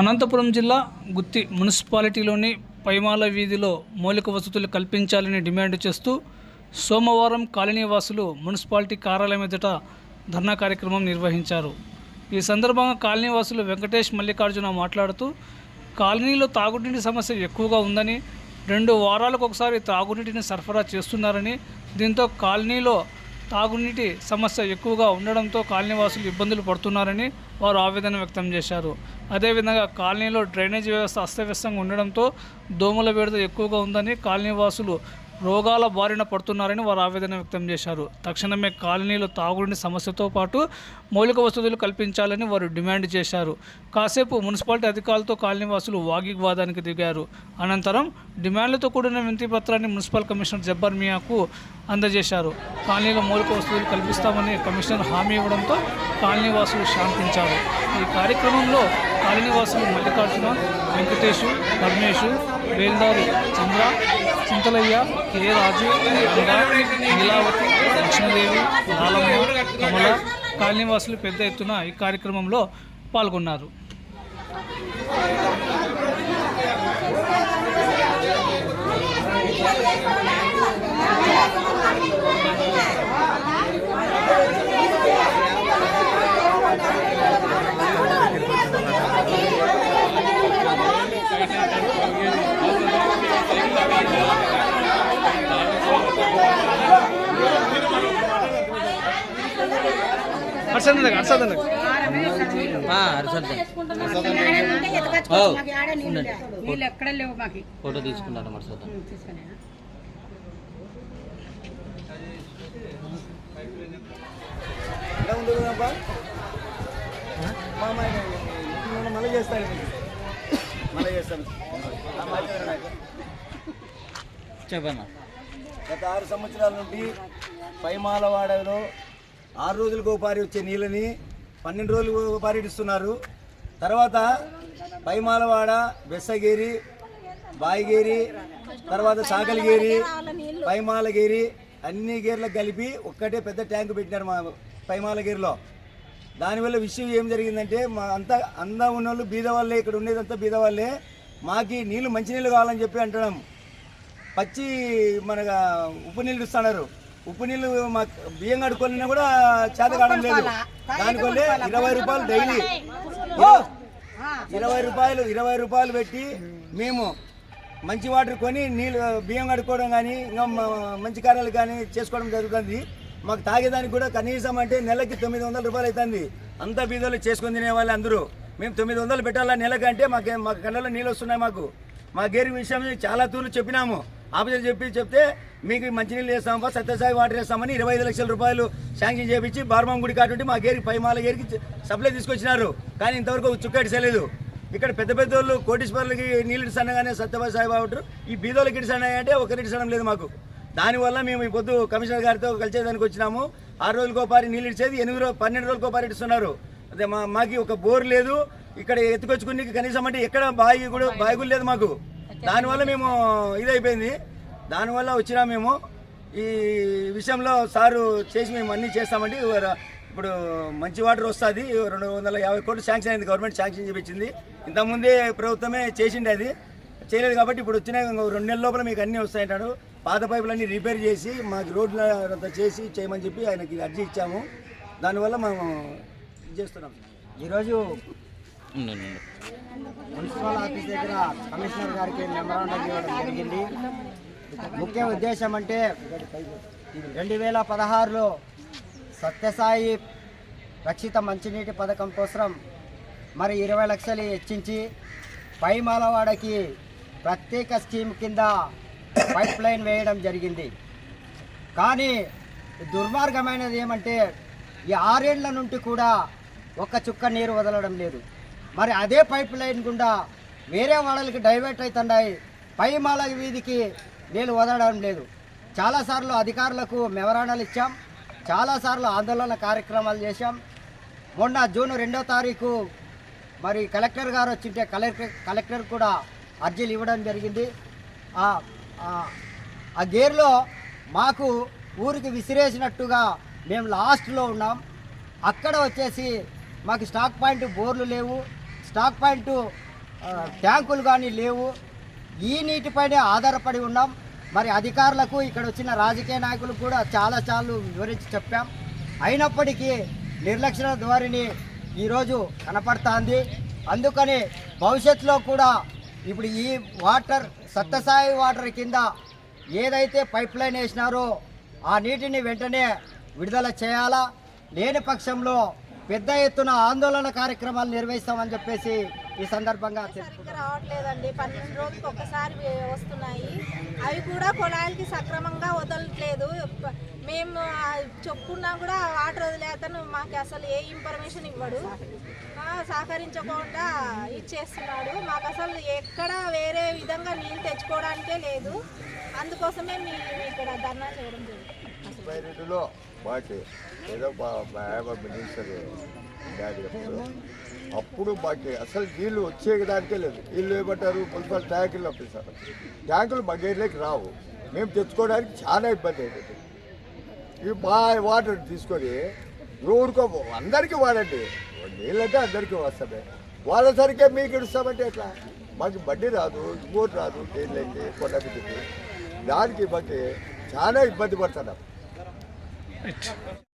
అనంతపురం జిల్లా గుత్తి మున్సిపాలిటీలోని పైమాల వీధిలో మౌలిక వసతులు కల్పించాలని డిమాండ్ చేస్తూ సోమవారం కాలనీ వాసులు మున్సిపాలిటీ కార్యాలయం ఎదుట ధర్నా కార్యక్రమం నిర్వహించారు. ఈ సందర్భంగా కాలనీ వాసులు వెంకటేష్ మల్లికార్జున మాట్లాడుతూ కాలనీలో తాగునీటి సమస్య ఎక్కువగా ఉందని రెండు వారాలకు ఒకసారి తాగునీటిని సరఫరా చేస్తున్నారని దీంతో కాలనీలో తాగునీటి సమస్య ఎక్కువగా ఉండడంతో కాలనీవాసులు ఇబ్బందులు పడుతున్నారని వారు ఆవేదన వ్యక్తం చేశారు. అదేవిధంగా కాలనీలో డ్రైనేజీ వ్యవస్థ అస్తవ్యస్తంగా ఉండడంతో దోమల బెడద ఎక్కువగా ఉందని కాలనీవాసులు రోగాల బారిన పడుతున్నారని వారు ఆవేదన వ్యక్తం చేశారు. తక్షణమే కాలనీలో తాగుడిని సమస్యతో పాటు మౌలిక వసతులు కల్పించాలని వారు డిమాండ్ చేశారు. కాసేపు మున్సిపాలిటీ అధికారులతో కాలనీవాసులు వాగిగ్వాదానికి దిగారు. అనంతరం డిమాండ్లతో కూడిన వింతి పత్రాన్ని మున్సిపల్ కమిషనర్ జబ్బర్ మియాకు అందజేశారు. కాలనీలో మౌలిక వసతులు కల్పిస్తామని కమిషనర్ హామీ ఇవ్వడంతో కాలనీవాసులు శాంతించారు. ఈ కార్యక్రమంలో కాలనీవాసులు మల్లికార్జున వెంకటేషు పరమేశు వేల్దారు చంద్ర చింతలయ్య కే. రాజు నీలావతి లక్ష్మీదేవి లాలమ్మ కమల కాలనీవాసులు పెద్ద ఎత్తున ఈ కార్యక్రమంలో పాల్గొన్నారు. అర్సండి అర్సండి ఫోటో తీసుకున్నారు మరి చూద్దాం తీసుకునే ఎలా ఉంది కదబ్బా? మా అమ్మాయి నేను మళ్ళీ చేస్తాను మళ్ళీ? చెప్పన్నా. గత ఆరు సంవత్సరాల నుండి పైమాలవాడలో ఆరు రోజులకు ఒకపారి వచ్చే నీళ్ళని పన్నెండు రోజులకు ఒకపారి ఇస్తున్నారు తర్వాత పైమాలవాడ బెస్సగేరి బాయిగేరి తర్వాత సాకలిగేరి పైమాలగేరి అన్ని గేర్లకు కలిపి ఒక్కటే పెద్ద ట్యాంక్ పెట్టినారు మా పైమాలగేరిలో. దానివల్ల విషయం ఏం జరిగిందంటే మా అంతా అందా ఉన్న వాళ్ళు బీదవాళ్ళే ఇక్కడ ఉండేదంతా బీదవాళ్ళే. మాకు నీళ్ళు మంచినీళ్ళు కావాలని చెప్పి అంటున్నాం. పచ్చి మనగా ఉప్పు నీళ్ళు ఇస్తున్నారు. ఉప్పు నీళ్ళు మా బియ్యం కడుక్కొనినా కూడా చేత కావడం లేదు. దానివల్లే ఇరవై రూపాయలు డైలీ. ఇరవై రూపాయలు ఇరవై రూపాయలు పెట్టి మేము మంచి వాటర్ కొని నీళ్ళు బియ్యం కడుక్కోవడం కానీ ఇంకా మంచి కార్యాలు కానీ చేసుకోవడం జరుగుతుంది. మాకు తాగేదానికి కూడా కనీసం అంటే నెలకి తొమ్మిది వందల రూపాయలు అవుతుంది అంతా బీదలు చేసుకొని తినే వాళ్ళు అందరూ. మేము తొమ్మిది వందలు పెట్టాలా నెలకంటే మాకు మా కళ్ళలో నీళ్ళు వస్తున్నాయి మాకు. మా గేరి విషయం చాలా తూర్లు చెప్పినాము. ఆఫీసర్ చెప్పి చెప్తే మీకు మంచినీళ్ళు వేస్తామా సత్యసాయి వాటర్ వేస్తామని ఇరవై ఐదు లక్షల రూపాయలు శాంక్షన్ చేపించి బార్మం గుడి కాటుంటే మా గేరి పైమాల గేరికి సప్లై తీసుకొచ్చినారు. కానీ ఇంతవరకు చుక్క ఇడిసలేదు ఇక్కడ పెద్ద పెద్ద వాళ్ళు కోటీశ్వర్లకి నీళ్ళు ఇస్తానగానే సత్యబాయి సాయి వాటర్ ఈ బీదోళ్ళకి ఇడిసానంటే ఒకరి ఇడిసడం లేదు మాకు. దానివల్ల మేము ఈ పొద్దు కమిషనర్ గారితో కలిసేదానికి వచ్చినాము. ఆరు రోజులకో పారి నీళ్ళు ఇచ్చేది ఎనిమిది రోజు పన్నెండు రోజులకో పారి ఇస్తున్నారు అదే మా మాకి ఒక బోర్ లేదు. ఇక్కడ ఎత్తుకొచ్చుకుని కనీసం అంటే ఎక్కడ బావి కూడా బావి కూడా లేదు మాకు. దానివల్ల మేము ఇదైపోయింది. దానివల్ల వచ్చినా మేము ఈ విషయంలో సారు చేసి మేము అన్నీ చేస్తామండి ఇప్పుడు మంచి వాటర్ వస్తుంది. రెండు వందల యాభై కోట్లు శాంక్షన్ అయింది. గవర్నమెంట్ శాంక్షన్ చేపించింది. ఇంతకుముందే ప్రభుత్వమే చేసిండే అది. చేయలేదు కాబట్టి ఇప్పుడు వచ్చిన రెండు నెలల లోపల మీకు అన్నీ వస్తాయంటాడు పాత పైపులన్నీ రిపేర్ చేసి మాకు రోడ్లు అంతా చేసి చేయమని చెప్పి ఆయనకి అర్జీ ఇచ్చాము. దానివల్ల మేము ఇది చేస్తున్నాం. ఈరోజు మున్సిపల్ ఆఫీస్ దగ్గర కమిషనర్ గారికి మెమరాండం ఇవ్వడం జరిగింది. ముఖ్య ఉద్దేశం అంటే రెండు వేల పదహారులో సత్యసాయి రక్షిత మంచినీటి పథకం కోసం మరి ఇరవై లక్షలు హెచ్చించి పైమాలవాడకి ప్రత్యేక స్కీమ్ కింద పైప్ లైన్ వేయడం జరిగింది. కానీ దుర్మార్గమైనది ఏమంటే ఈ ఆరేళ్ళ నుండి కూడా ఒక్క చుక్క నీరు వదలడం లేదు. మరి అదే పైప్ లైన్ గుండా వేరే వాళ్ళకి డైవర్ట్ అవుతున్నాయి పైమాల వీధికి నీళ్ళు వదలడం లేదు. చాలాసార్లు అధికారులకు మెమరాండాలు ఇచ్చాం. చాలాసార్లు ఆందోళన కార్యక్రమాలు చేశాం. మొన్న జూన్ రెండో తారీఖు మరి కలెక్టర్ గారు వచ్చింటే కలెక్టర్ కలెక్టర్ కూడా అర్జీలు ఇవ్వడం జరిగింది. ఆ- ఆ గేర్లో మాకు ఊరికి విసిరేసినట్టుగా మేము లాస్ట్లో ఉన్నాం. అక్కడ వచ్చేసి మాకు స్టాక్ పాయింట్ బోర్లు లేవు. స్టాక్ పాయింట్ ట్యాంకులు కానీ లేవు. ఈ నీటిపైనే ఆధారపడి ఉన్నాం. మరి అధికారులకు ఇక్కడ వచ్చిన రాజకీయ నాయకులు కూడా చాలా వివరించి చెప్పాం. అయినప్పటికీ నిర్లక్ష్య ధోరణి ఈరోజు కనపడుతోంది. అందుకని భవిష్యత్తులో కూడా ఇప్పుడు ఈ వాటర్ సత్యసాయి వాటర్ కింద ఏదైతే పైప్ లైన్ వేసినారో ఆ నీటిని వెంటనే విడుదల చేయాలా? లేని పక్షంలో పెద్ద ఎత్తున ఆందోళన కార్యక్రమాలు నిర్వహిస్తామని చెప్పేసి ఈ సందర్భంగా రావట్లేదండి. పన్నెండు రోజులకు ఒకసారి వస్తున్నాయి. అవి కూడా పొలాలకి సక్రమంగా వదలట్లేదు. మేము చెప్పుకున్నా కూడా వాటర్ వదిలేతను మాకు అసలు ఏ ఇన్ఫర్మేషన్ ఇవ్వడు. సహకరించకుండా ఇచ్చేస్తున్నాడు. మాకు అసలు ఎక్కడ వేరే విధంగా నీళ్ళు తెచ్చుకోవడానికే లేదు. అందుకోసమే మేము ఇక్కడ ధర్నా చేయడం జరుగుతుంది జరిగింది బైరెడ్డిలో మాకు ఏదో మినిస్టర్ అప్పుడు. అప్పుడు మాకు అసలు నీళ్ళు వచ్చేయడానికే లేదు. వీళ్ళు ఏమంటారు? మున్సిపల్ ట్యాంకులు పంపిస్తారు. ట్యాంకులు మా గేట్లోకి రావు. మేము తెచ్చుకోవడానికి చాలా ఇబ్బంది అవుతుంది ఇవి మా వాటర్ తీసుకొని ఊరుకో అందరికీ వాడండి. నీళ్ళంటే అందరికీ వస్తుంది వాళ్ళ సరిగ్గా మీకు ఇస్తామంటే ఎట్లా? మాకు బండి రాదు ఇంకోటి రాదు నీళ్ళకి కొండకి దానికి మాకు చాలా ఇబ్బంది పడుతున్నాం. Right.